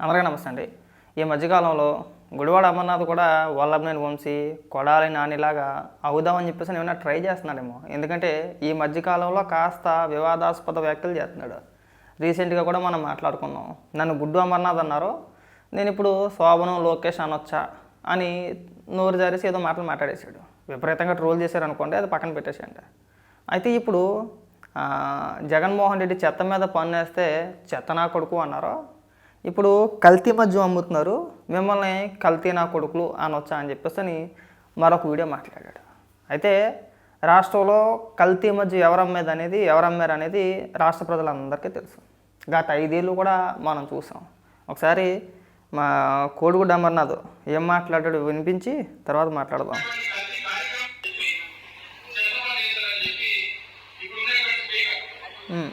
అందరికీ నమస్తే అండి. ఈ మధ్యకాలంలో గుడివాడ అమర్నాథ్ కూడా వల్లభనేని వంశీ కొడాలి నానిలాగా అవుదామని చెప్పేసి ఏమైనా ట్రై చేస్తున్నాడేమో ఎందుకంటే ఈ మధ్యకాలంలో కాస్త వివాదాస్పద వ్యాఖ్యలు చేస్తున్నాడు. రీసెంట్గా కూడా మనం మాట్లాడుకున్నాం. నన్ను గుడ్డు అమర్నాథ్ అన్నారు. నేను ఇప్పుడు శోభనం లోకేష్ అనొచ్చా అని నోరు జారేసి ఏదో మాటలు మాట్లాడేశాడు. విపరీతంగా ట్రోల్ చేశారు అనుకోండి అది పక్కన పెట్టేసేయండి. అయితే ఇప్పుడు జగన్మోహన్ రెడ్డి చెత్త మీద పన్నేస్తే చెత్త నా కొడుకు అన్నారు ఇప్పుడు కల్తీ మద్యం అమ్ముతున్నారు మిమ్మల్ని కల్తీ నా కొడుకులు అనొచ్చా అని చెప్పేసి అని మరొక వీడియో మాట్లాడాడు. అయితే రాష్ట్రంలో కల్తీ మధ్య ఎవరమ్మేది అనేది ఎవరమ్మారు అనేది రాష్ట్ర ప్రజలందరికీ తెలుసు. గత ఐదేళ్ళు కూడా మనం చూసాం. ఒకసారి మా కోడిగుడ్డ అమర్నాథ్ ఏం మాట్లాడాడు వినిపించి తర్వాత మాట్లాడదాం. Mm.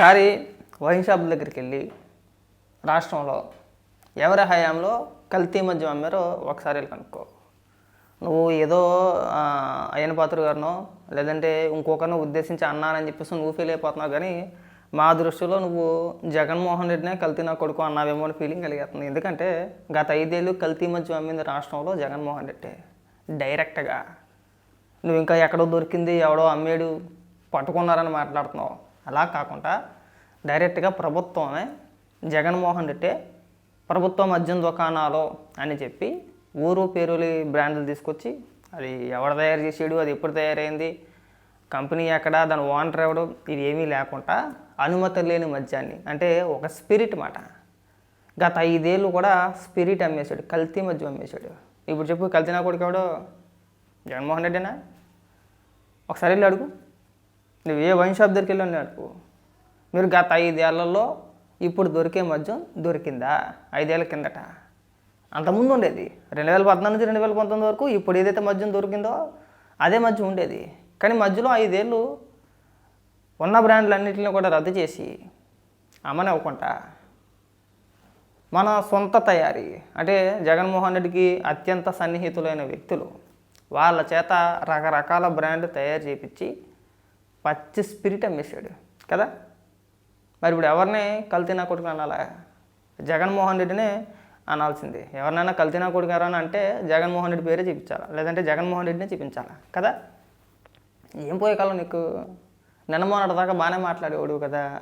ఒకసారి వైన్ షాప్ దగ్గరికి వెళ్ళి రాష్ట్రంలో ఎవరి హయాంలో కల్తీ మద్యం అమ్మారో ఒకసారి వెళ్ళి కనుక్కో. నువ్వు ఏదో అయ్యన పాత్ర గారినో లేదంటే ఇంకొకరినో ఉద్దేశించి అన్నానని చెప్పేసి నువ్వు ఫీల్ అయిపోతున్నావు కానీ మా దృష్టిలో నువ్వు జగన్మోహన్ రెడ్డినే కల్తీ నా కొడుకు అన్నావేమో అని ఫీలింగ్ కలిగేస్తుంది ఎందుకంటే గత ఐదేళ్ళు కల్తీ మద్యం అమ్మింది రాష్ట్రంలో జగన్మోహన్ రెడ్డి. డైరెక్ట్గా నువ్వు ఇంకా ఎక్కడో దొరికింది ఎవడో అమ్మేడు పట్టుకున్నారని మాట్లాడుతున్నావు. అలా కాకుండా డైరెక్ట్గా ప్రభుత్వమే జగన్మోహన్ రెడ్డి ప్రభుత్వ మద్యం దుకాణాలు అని చెప్పి ఊరు పేరులి బ్రాండ్లు తీసుకొచ్చి అది ఎవడు తయారు చేసాడు అది ఎప్పుడు తయారైంది కంపెనీ ఎక్కడ దాని ఓనర్ ఎవడు ఇది ఏమీ లేకుండా అనుమతి లేని మద్యాన్ని అంటే ఒక స్పిరిట్ మాట. గత ఐదేళ్ళు కూడా స్పిరిట్ అమ్మేశాడు కల్తీ మద్యం అమ్మేశాడు. ఇప్పుడు చెప్పు కల్తీ నా కొడుకు ఎవడో? జగన్మోహన్ రెడ్డినా? ఒకసారి వెళ్ళి అడుగు. నువ్వు ఏ వైన్ షాప్ దగ్గరికి వెళ్ళి అనుకో మీరు గత ఐదేళ్ళలో ఇప్పుడు దొరికే మద్యం దొరికిందా? ఐదేళ్ళ కిందట. అంతకుముందు ఉండేది. రెండు వేల పద్నాలుగు నుంచి రెండు వేల పంతొమ్మిది వరకు ఇప్పుడు ఏదైతే మద్యం దొరికిందో అదే మద్యం ఉండేది. కానీ మధ్యలో ఐదేళ్ళు ఉన్న బ్రాండ్లన్నింటిని కూడా రద్దు చేసి అమ్మని అవ్వకుండా మన సొంత తయారీ అంటే జగన్మోహన్ రెడ్డికి అత్యంత సన్నిహితులైన వ్యక్తులు వాళ్ళ చేత రకరకాల బ్రాండ్ తయారు చేపించి పచ్చి స్పిరిట్ అమ్మేశాడు. కదా? మరి ఇప్పుడు ఎవరిని కల్తీ నా కొడుకు అనాలా? జగన్మోహన్ రెడ్డినే అనాల్సింది. ఎవరినైనా కల్తీ నా కొడుకు ఎవరైనా అంటే జగన్మోహన్ రెడ్డి పేరే చూపించాలా? లేదంటే జగన్మోహన్ రెడ్డినే చూపించాలా? కదా? ఏం పోయే కాలం నీకు? నిన్న మొన్నటి దాకా బాగానే మాట్లాడేవాడు కదా.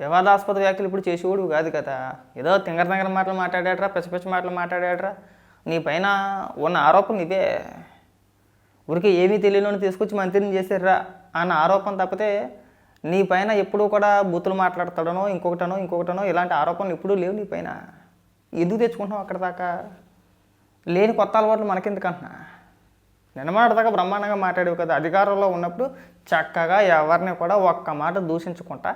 వివాదాస్పద వ్యాఖ్యలు ఇప్పుడు చేసేవాడు కాదు కదా. ఏదో తింగర తింగర మాటలు మాట్లాడాడరా పిచ్చ పిచ్చ మాటలు మాట్లాడాడరా. నీ పైన ఉన్న ఆరోపణ ఇదే ఊరికి ఏమీ తెలియని తీసుకొచ్చి మంత్రిని చేశారా అన్న ఆరోపణ తప్పితే నీ పైన ఎప్పుడూ కూడా బూతులు మాట్లాడతాడనో ఇంకొకటనో ఇంకొకటనో ఇలాంటి ఆరోపణలు ఎప్పుడూ లేవు నీ పైన. ఎందుకు తెచ్చుకుంటున్నావు అక్కడ దాకా? లేని కొత్త అలవాట్లు మనకెందుకు అంటున్నా నిన్నమాటదాకా బ్రహ్మాండంగా మాట్లాడేవి కదా అధికారంలో ఉన్నప్పుడు చక్కగా ఎవరిని కూడా ఒక్క మాట దూషించుకుంటా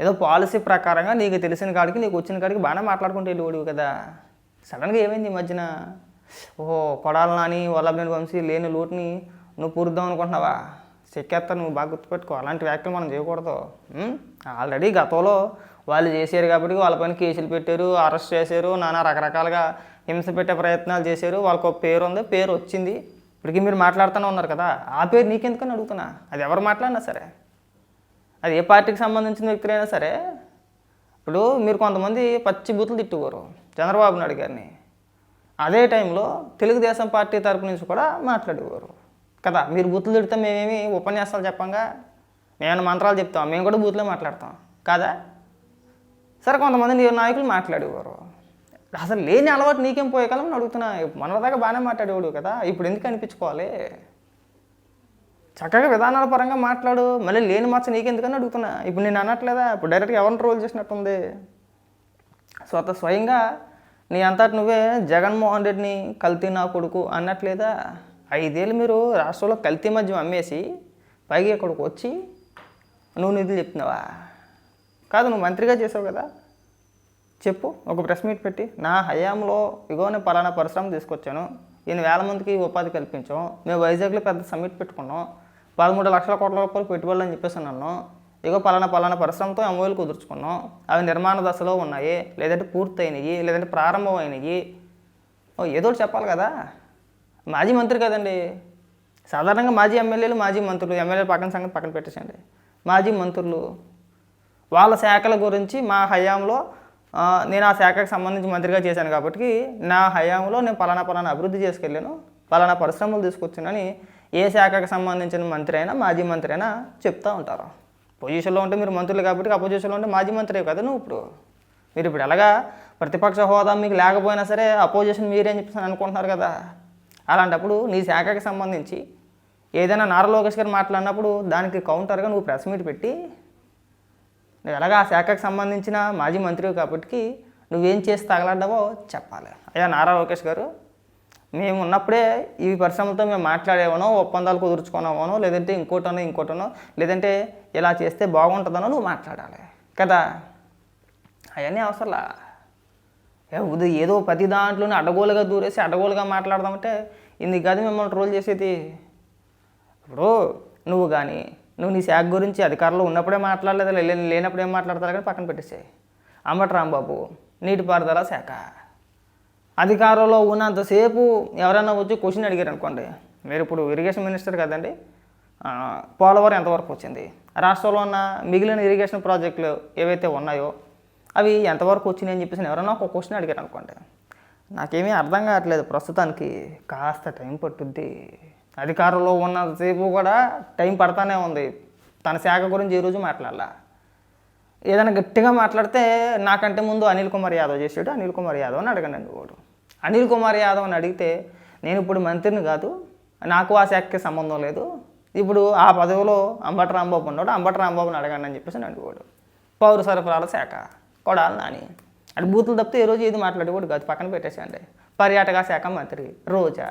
ఏదో పాలసీ ప్రకారంగా నీకు తెలిసిన కాడికి నీకు వచ్చిన కాడికి బాగానే మాట్లాడుకుంటూ వెళ్ళేవాడివి కదా. సడన్గా ఏమైంది ఈ మధ్యన? ఓహో కొడాలి నాని వల్లభనేని వంశీ లేని లోటుని నువ్వు పూరుద్దాం అనుకుంటున్నావా? చెక్కేస్తా నువ్వు బాగా గుర్తుపెట్టుకో. అలాంటి వ్యాఖ్యలు మనం చేయకూడదు. ఆల్రెడీ గతంలో వాళ్ళు చేశారు కాబట్టి వాళ్ళపైన కేసులు పెట్టారు అరెస్ట్ చేశారు నానా రకరకాలుగా హింస పెట్టే ప్రయత్నాలు చేశారు. వాళ్ళకు ఒక పేరు ఉంది పేరు వచ్చింది. ఇప్పటికీ మీరు మాట్లాడుతూనే ఉన్నారు కదా. ఆ పేరు నీకెందుకని అడుగుతున్నా? అది ఎవరు మాట్లాడినా సరే. అది ఏ పార్టీకి సంబంధించిన వ్యక్తులైనా సరే. ఇప్పుడు మీరు కొంతమంది పచ్చి బూతులు తిట్టుకోరు చంద్రబాబు నాయుడు గారిని. అదే టైంలో తెలుగుదేశం పార్టీ తరపు నుంచి కూడా మాట్లాడేవారు. కదా మీరు బూతులు తిడితే మేమేమి ఉపన్యాసాలు చెప్పంగా? మేము మంత్రాలు చెప్తాం మేము కూడా బూతులే మాట్లాడతాం. కాదా? సరే కొంతమంది నాయకులు మాట్లాడేవారు. అసలు లేని అలవాటు నీకేం పోయే కాలం అడుగుతున్నా. మన దాకా బాగానే మాట్లాడేవాడు కదా ఇప్పుడు ఎందుకు అనిపించుకోవాలి? చక్కగా విధానాల పరంగా మాట్లాడు. మళ్ళీ లేని మచ్చ నీకెందుకని అడుగుతున్నా. ఇప్పుడు నేను అనట్లేదా? ఇప్పుడు డైరెక్ట్గా ఎవరిని రోల్ చేసినట్టుంది? సో అత స్వయంగా నీ అంతటి నువ్వే జగన్మోహన్ రెడ్డిని కల్తీ నా కొడుకు అన్నట్లేదా? ఐదేళ్ళు మీరు రాష్ట్రంలో కల్తీ మద్యం అమ్మేసి పైగా ఇక్కడికి వచ్చి నువ్వు నిధులు చెప్తున్నావా? కాదు నువ్వు మంత్రిగా చేసావు కదా. చెప్పు ఒక ప్రెస్ మీట్ పెట్టి. నా హయాంలో ఇగో నేను పలానా పరిశ్రమ తీసుకొచ్చాను. ఈయన వేల మందికి ఉపాధి కల్పించాం. మేము వైజాగ్లో పెద్ద సమ్మిట్ పెట్టుకున్నాం. పదమూడు లక్షల కోట్ల రూపాయలు పెట్టుబడులు అని చెప్పేసి అన్నాను ఇగో పలానా పలానా పరిశ్రమతో ఎంఓఎలు కుదుర్చుకున్నాం. అవి నిర్మాణ దశలో ఉన్నాయి. లేదంటే పూర్తయినాయి. లేదంటే ప్రారంభమైనవి ఓ ఏదో ఒకటి చెప్పాలి కదా. మాజీ మంత్రి కదండి. సాధారణంగా మాజీ ఎమ్మెల్యేలు మాజీ మంత్రులు. ఎమ్మెల్యేలు పక్కన సంగతి పక్కన పెట్టేసండి మాజీ మంత్రులు. వాళ్ళ శాఖల గురించి మా హయాంలో నేను ఆ శాఖకు సంబంధించి మంత్రిగా చేశాను కాబట్టి నా హయాంలో నేను పలానా పలానా అభివృద్ధి చేసుకెళ్ళాను. పలానా పరిశ్రమలు తీసుకొచ్చానని ఏ శాఖకు సంబంధించిన మంత్రి అయినా మాజీ మంత్రి అయినా చెప్తూ ఉంటారు. పొజిషన్లో ఉంటే మీరు మంత్రులు కాబట్టి అపోజిషన్లో ఉంటే మాజీ మంత్రి కదా నువ్వు ఇప్పుడు. మీరు ఇప్పుడు ఎలాగా ప్రతిపక్ష హోదా మీకు లేకపోయినా సరే అపోజిషన్ మీరే అని చెప్పేసి అనుకుంటున్నారు కదా. అలాంటప్పుడు నీ శాఖకి సంబంధించి ఏదైనా నారా లోకేష్ గారు మాట్లాడినప్పుడు దానికి కౌంటర్గా నువ్వు ప్రెస్ మీట్ పెట్టి నువ్వు ఎలాగా ఆ శాఖకు సంబంధించిన మాజీ మంత్రి కాబట్టి నువ్వేం చేసి తగలడ్డావో చెప్పాలి. అయ్యా నారా లోకేష్ గారు మేము ఉన్నప్పుడే ఈ పరిశ్రమలతో మేము మాట్లాడేవనో ఒప్పందాలు కుదుర్చుకున్నామనో లేదంటే ఇంకోటనో ఇంకోటనో లేదంటే ఇలా చేస్తే బాగుంటుందనో నువ్వు మాట్లాడాలి. కదా? అవన్నీ అవసరంలా. ఏదో ప్రతి దాంట్లోనే అడగోలుగా దూరేసి అడగోలుగా మాట్లాడదామంటే ఇంది కాదు మిమ్మల్ని ట్రోల్ చేసేది? ఇప్పుడు నువ్వు కానీ నువ్వు నీ శాఖ గురించి అధికారంలో ఉన్నప్పుడే మాట్లాడలేదు? లేనప్పుడు ఏం మాట్లాడతారు? కానీ పక్కన పెట్టేసాయి. అంబటి రాంబాబు నీటిపారుదల శాఖ. అధికారంలో ఉన్నంతసేపు ఎవరైనా వచ్చి క్వశ్చన్ అడిగారు అనుకోండి. మీరు ఇప్పుడు ఇరిగేషన్ మినిస్టర్ కదండి. పోలవరం ఎంతవరకు వచ్చింది? రాష్ట్రంలో ఉన్న మిగిలిన ఇరిగేషన్ ప్రాజెక్టులు ఏవైతే ఉన్నాయో అవి ఎంతవరకు వచ్చినాయి అని చెప్పేసి ఎవరైనా ఒక క్వశ్చన్ అడిగారు అనుకోండి. నాకేమీ అర్థం కావట్లేదు ప్రస్తుతానికి. కాస్త టైం పట్టుద్ది. అధికారంలో ఉన్నంతసేపు కూడా టైం పడతానే ఉంది. తన శాఖ గురించి ఈరోజు రోజు మాట్లాడాల? ఏదైనా గట్టిగా మాట్లాడితే నాకంటే ముందు అనిల్ కుమార్ యాదవ్ చేసాడు అనిల్ కుమార్ యాదవ్ అని అడగండి వాడు. అనిల్ కుమార్ యాదవ్ అని అడిగితే నేను ఇప్పుడు మంత్రిని కాదు నాకు ఆ శాఖకి సంబంధం లేదు ఇప్పుడు ఆ పదవిలో అంబట రాంబాబు ఉన్నాడు అంబటి రాంబాబుని అడగండి అని చెప్పేసి అడిగేవాడు పౌర సరఫరాల శాఖ కొడాలి నాని. అటు బూతులు తప్పితే ఏ రోజు ఏది మాట్లాడేవాడు కాదు పక్కన పెట్టేసేయండి. పర్యాటక శాఖ మంత్రి రోజా.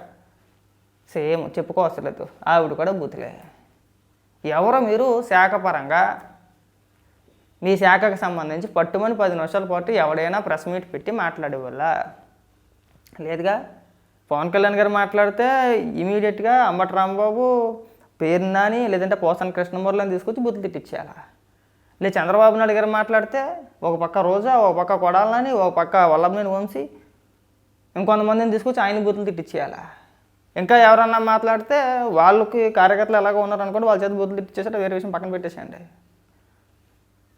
సేమ్ చెప్పుకోవసలేదు ఆవిడ కూడా బూతులే. ఎవరో మీరు శాఖపరంగా మీ శాఖకు సంబంధించి పట్టుమని పది నిమిషాల పాటు ఎవడైనా ప్రెస్ మీట్ పెట్టి మాట్లాడే వల్ల లేదుగా. పవన్ కళ్యాణ్ గారు మాట్లాడితే ఇమీడియట్గా అంబటి రాంబాబు పేరు నాని లేదంటే పోసన్ కృష్ణమూర్లని తీసుకొచ్చి బుద్ధులు తిట్టించేయాలి లేదు చంద్రబాబు నాయుడు గారు మాట్లాడితే ఒక పక్క రోజా ఒక పక్క కొడాలని ఒక పక్క వల్లభనేని వంశీ ఇంకొంతమందిని తీసుకొచ్చి ఆయన బూతులు తిట్టించేయాలా ఇంకా ఎవరన్నా మాట్లాడితే వాళ్ళకి కార్యకర్తలు ఎలాగో ఉన్నారనుకోండి వాళ్ళ చేత బూతులు తిట్టించేసారు వేరే విషయం పక్కన పెట్టేసేయండి.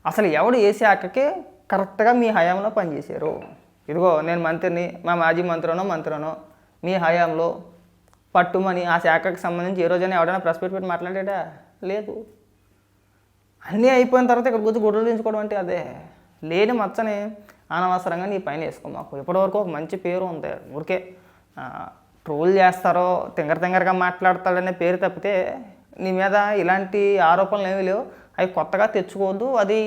అసలు ఎవడు ఏ శాఖకి కరెక్ట్గా మీ హయాంలో పనిచేశారు? ఇదిగో నేను మంత్రిని మా మాజీ మంత్రినో మంత్రినో మీ హయాంలో పట్టుమని ఆ శాఖకు సంబంధించి ఏ రోజైనా ఎవడైనా ప్రెస్ పెట్టి పెట్టి మాట్లాడాడా? లేదు. అన్నీ అయిపోయిన తర్వాత ఇక్కడ కూర్చొని గుడ్డలు దించుకోవడం అంటే అదే. లేని మచ్చని అనవసరంగా నీ పైన వేసుకో మాకు. ఇప్పటివరకు ఒక మంచి పేరు ఉంది. ఊరికే ట్రోల్ చేస్తారో తింగర తింగరగా మాట్లాడతాడనే పేరు తప్పితే నీ మీద ఇలాంటి ఆరోపణలు ఏమీ లేవు. అవి కొత్తగా తెచ్చుకోవద్దు. అది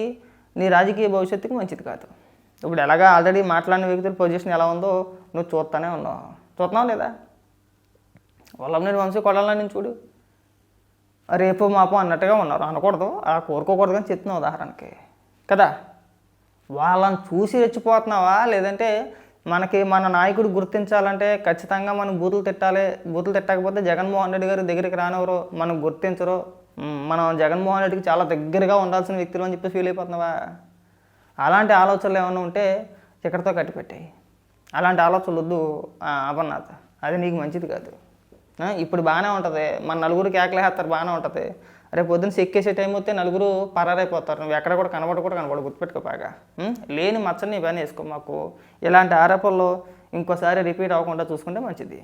నీ రాజకీయ భవిష్యత్తుకి మంచిది కాదు. ఇప్పుడు ఎలాగా ఆల్రెడీ మాట్లాడిన వ్యక్తుల పొజిషన్ ఎలా ఉందో నువ్వు చూస్తానే ఉన్నావు. చూస్తున్నావు లేదా? వల్లభనేని వంశీ కొడాలని చూడు. రేపు మాపు అన్నట్టుగా ఉన్నారు. అనకూడదు. ఆ కోరుకోకూడదు కానీ చెప్తున్నా ఉదాహరణకి. కదా? వాళ్ళని చూసి రెచ్చిపోతున్నావా? లేదంటే మనకి మన నాయకుడు గుర్తించాలంటే ఖచ్చితంగా మనం బూతులు తిట్టాలి. బూతులు తిట్టకపోతే జగన్మోహన్ రెడ్డి గారి దగ్గరికి రానివ్వరు. మనం గుర్తించరు. మనం జగన్మోహన్ రెడ్డికి చాలా దగ్గరగా ఉండాల్సిన వ్యక్తులు అని చెప్పి ఫీల్ అయిపోతున్నావా? అలాంటి ఆలోచనలు ఏమైనా ఉంటే ఇక్కడితో కట్టిపెట్టాయి. అలాంటి ఆలోచనలు వద్దు ఆ, అమర్నాథ్. అది నీకు మంచిది కాదు. ఇప్పుడు బాగానే ఉంటుంది. మన నలుగురు కేకలేస్తారు బాగానే ఉంటుంది. రేపు పొద్దున్న ఎక్కేసే టైం వస్తే నలుగురు పరారైపోతారు. నువ్వు ఎక్కడ కూడా కనబడ కూడా కనబడ గుర్తుపెట్టుకో బాగా. లేని మచ్చని పని వేసుకో మాకు. ఇలాంటి ఆరోపణలు ఇంకోసారి రిపీట్ అవ్వకుండా చూసుకుంటే మంచిది.